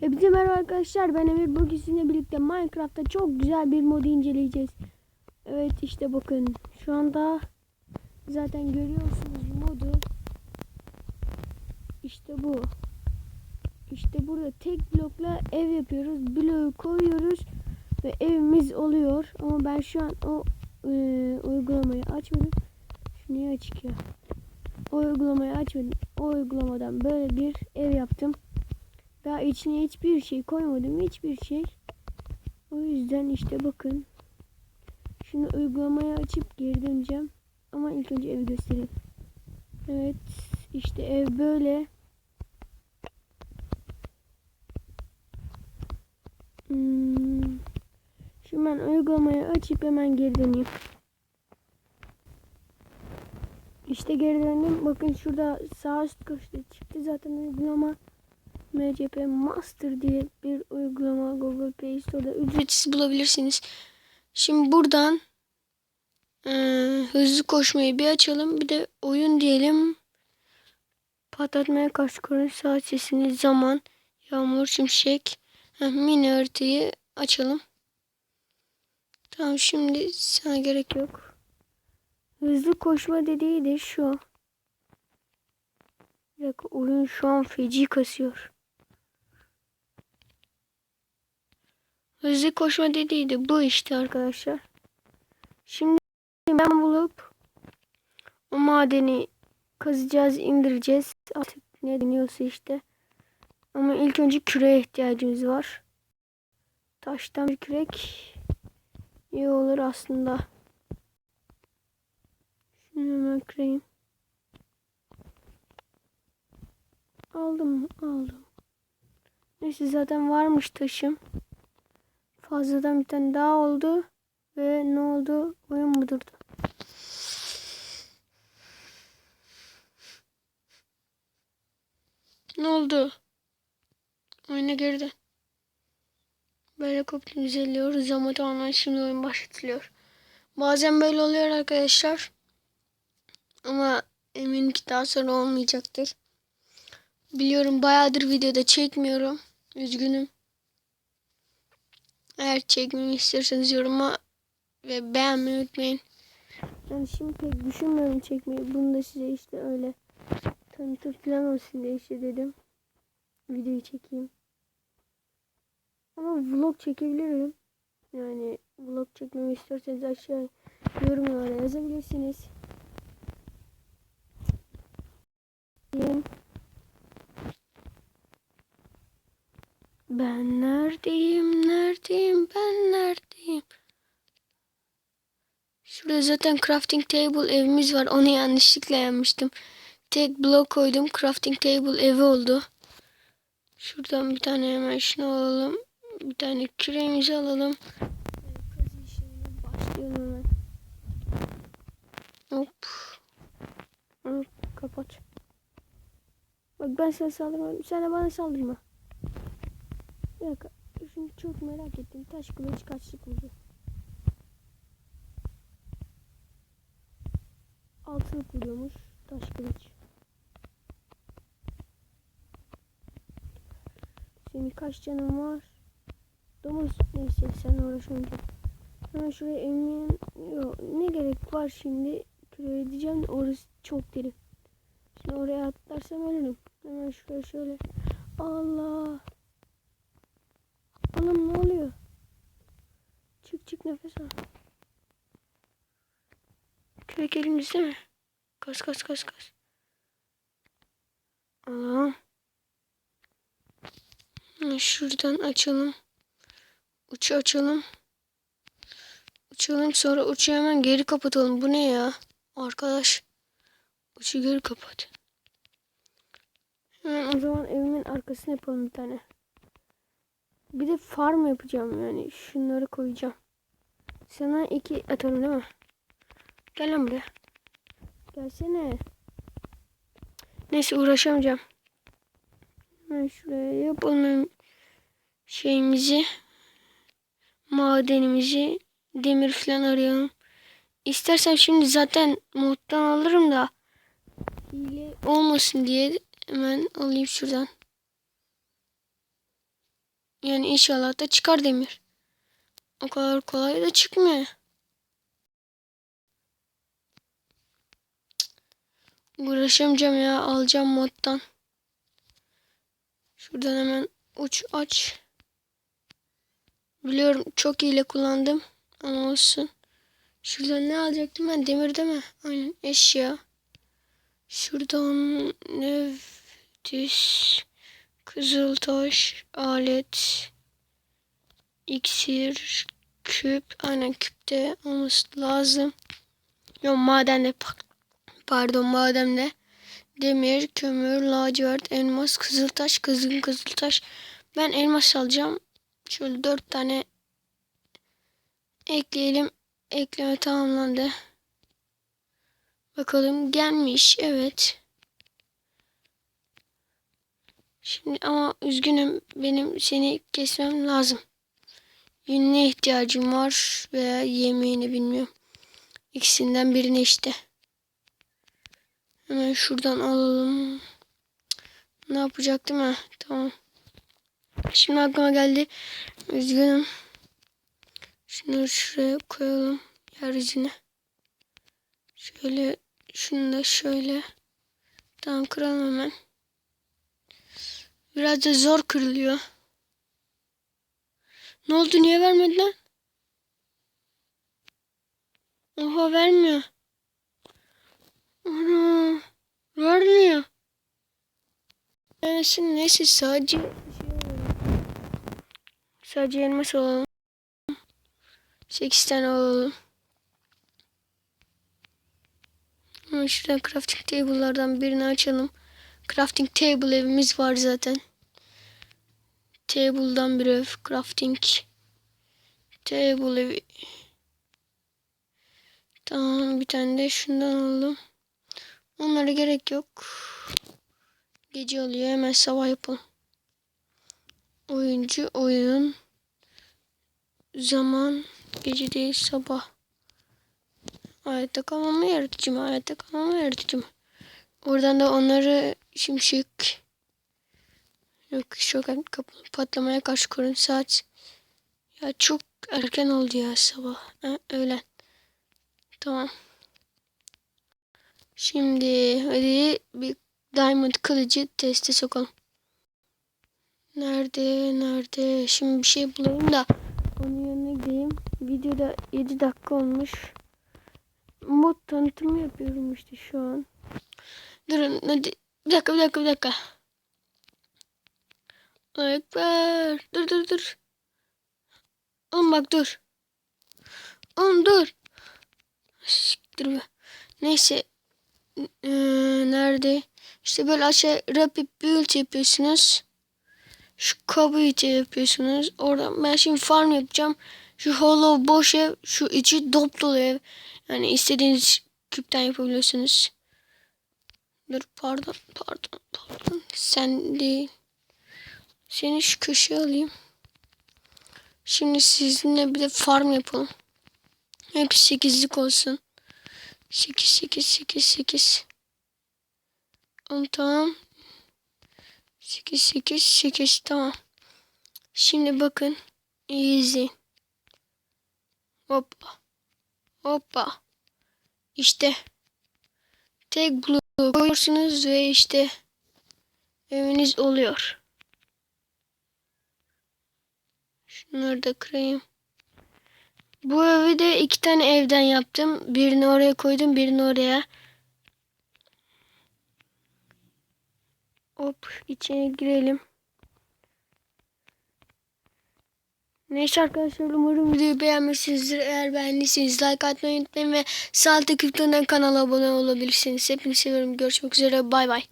Hepinize merhaba arkadaşlar ben Emir bugün sizinle birlikte Minecraft'ta çok güzel bir modu inceleyeceğiz. Evet işte bakın şu anda zaten görüyorsunuz modu. İşte bu. İşte burada tek blokla ev yapıyoruz. Bloğu koyuyoruz ve evimiz oluyor. Ama ben şu an o e, uygulamayı açmadım. Şu niye açık ya? O uygulamayı açmadım. O uygulamadan böyle bir ev yaptım. Daha içine hiçbir şey koymadım. Hiçbir şey. O yüzden işte bakın. Şunu uygulamaya açıp geri döneceğim. Ama ilk önce evi göstereyim. Evet. işte ev böyle. Hmm. Şimdi ben uygulamayı açıp hemen geri döneyim. İşte geri döndüm. Bakın şurada sağ üst köşede çıktı zaten uygulama. MCP Master diye bir uygulama Google Play Store'da ücretsiz bulabilirsiniz. Şimdi buradan e, hızlı koşmayı bir açalım. Bir de oyun diyelim. Patlatmaya karşı korunuz saat sesini zaman yağmur şimşek mini haritayı açalım. Tamam şimdi sana gerek yok. Hızlı koşma dediği de şu. Bir dakika oyun şu an feci kasıyor. Hızlı koşma dediği de bu işte arkadaşlar. Şimdi ben bulup o madeni kazacağız, indireceğiz. Artık ne deniyorsa işte. Ama ilk önce küreye ihtiyacımız var. Taştan bir kürek iyi olur aslında. Şunu hemen kırayım. Aldım aldım. Neyse zaten varmış taşım. Fazladan bir tane daha oldu. Ve ne oldu? Oyun mu durdu? Ne oldu? Oyuna girdi. Böyle kopya düzeliyoruz ama tamamen şimdi oyun başlatılıyor. Bazen böyle oluyor arkadaşlar. Ama eminim ki daha sonra olmayacaktır. Biliyorum bayağıdır videoda çekmiyorum. Üzgünüm. Eğer çekmemi istiyorsanız yoruma ve beğenmeyi unutmayın. Yani şimdi pek düşünmüyorum çekmeyi. Bunu da size işte öyle tanıtım falan olsun diye işte dedim. Videoyu çekeyim. Ama vlog çekebilirim. Yani vlog çekmemi istiyorsanız aşağı yorumlara yazabilirsiniz. Diyeyim. Ben neredeyim, neredeyim, ben neredeyim? Şurada zaten crafting table evimiz var. Onu yanlışlıkla yapmıştım. Tek blok koydum. Crafting table evi oldu. Şuradan bir tane hemen şunu alalım. Bir tane küreğimizi alalım. Kazı başlayalım. Hop. Hop. Kapat. Bak ben sana saldırmadım. Sen de bana saldırma. Bir. Şunu çok merak ettim. Taş kılıç kaçlık vurdu? Altılık vuruyormuş. Taş kılıç. Senin kaç canın var? Domuz neyse sen uğraşmayacağım. Hemen şuraya emin yok ne gerek var şimdi küre edeceğim de orası çok derin. Şimdi oraya atlarsam ölürüm. Hemen şuraya şöyle. Allah. Oğlum ne oluyor? Çık çık nefes al. Kürek elimizde mi? Kas kas kas kas. Allah'ım. Şuradan açalım. Uçu açalım. Uçalım sonra uçu hemen geri kapatalım. Bu ne ya? Arkadaş. Uçu geri kapat. Hemen o zaman evimin arkasına yapalım bir tane. Bir de farm yapacağım yani. Şunları koyacağım. Sana iki atalım değil mi? Gel lan buraya. Gelsene. Neyse uğraşamayacağım. Ben şuraya yapalım şeyimizi. Madenimizi. Demir falan arayalım. İstersem şimdi zaten moddan alırım da hile olmasın diye hemen alayım şuradan. Yani inşallah da çıkar demir. O kadar kolay da çıkmıyor. Uğraşamayacağım ya. Alacağım moddan. Şuradan hemen uç aç. Biliyorum çok ile kullandım. Ama olsun. Şuradan ne alacaktım ben? Demir değil mi? Aynen eşya. Şuradan nefis. Kızıltaş. Alet. iksir, Küp. Aynen küpte olması lazım. Yok madende. Pardon madende. Demir, kömür, lacivert, elmas, kızıltaş, kızgın kızıltaş. Ben elmas alacağım. Şöyle dört tane ekleyelim. Ekleme tamamlandı. Bakalım gelmiş. Evet. Şimdi ama üzgünüm. Benim seni kesmem lazım. Yününe ihtiyacım var veya yemeğini bilmiyorum. İkisinden birini işte. Hemen şuradan alalım. Ne yapacaktım ha? Tamam. Şimdi aklıma geldi. Üzgünüm. Şunu şuraya koyalım. Yeryüzüne. Şöyle şunu da şöyle. Tamam kıralım hemen. Biraz da zor kırılıyor. Ne oldu niye vermedi lan? Oha vermiyor. Ana. Vermiyor. Neyse neyse sadece şey Sadece elmas alalım. 8 tane alalım. Şuradan crafting table'lardan birini açalım. Crafting table evimiz var zaten. Table'dan bir ev. Crafting table evi. Tamam bir tane de şundan alalım. Onlara gerek yok. Gece oluyor hemen sabah yapalım. Oyuncu oyun. Zaman gece değil sabah. Hayatta kalmama yaratıcı mı? Hayatta kalmama yaratıcı mı? Oradan da onları şimşek yok şok patlamaya karşı korun saat ya çok erken oldu ya sabah ha, öğlen. Tamam. Şimdi hadi bir diamond kılıcı teste sokalım. Nerede nerede? Şimdi bir şey bulayım da onun yanına gideyim videoda 7 dakika olmuş. Mod tanıtımı yapıyorum işte şu an Durun hadi. Bir dakika bir dakika bir dakika. Ekber. Dur dur dur. Oğlum bak dur. Oğlum dur. Siktir be. Neyse. Ee, nerede? İşte böyle aşağı rapid build yapıyorsunuz. Şu kabı içi yapıyorsunuz. Oradan ben şimdi farm yapacağım. Şu hollow boş ev. Şu içi dop dolu ev. Yani istediğiniz küpten yapabiliyorsunuz. Dur pardon pardon pardon. Sen değil. Seni şu köşeye alayım. Şimdi sizinle bir de farm yapalım. Hep sekizlik olsun. Sekiz sekiz sekiz sekiz. Tamam. Sekiz sekiz sekiz tamam. Şimdi bakın. İzleyin. Hoppa. Hoppa. İşte. Tek blue koyuyorsunuz ve işte eviniz oluyor. Şunları da kırayım. Bu evi de iki tane evden yaptım. Birini oraya koydum, birini oraya. Hop içine girelim. Neyse arkadaşlar umarım videoyu beğenmişsinizdir. Eğer beğendiyseniz like atmayı unutmayın ve sağ altta kanala abone olabilirsiniz. Hepinizi seviyorum. Görüşmek üzere. Bay bay.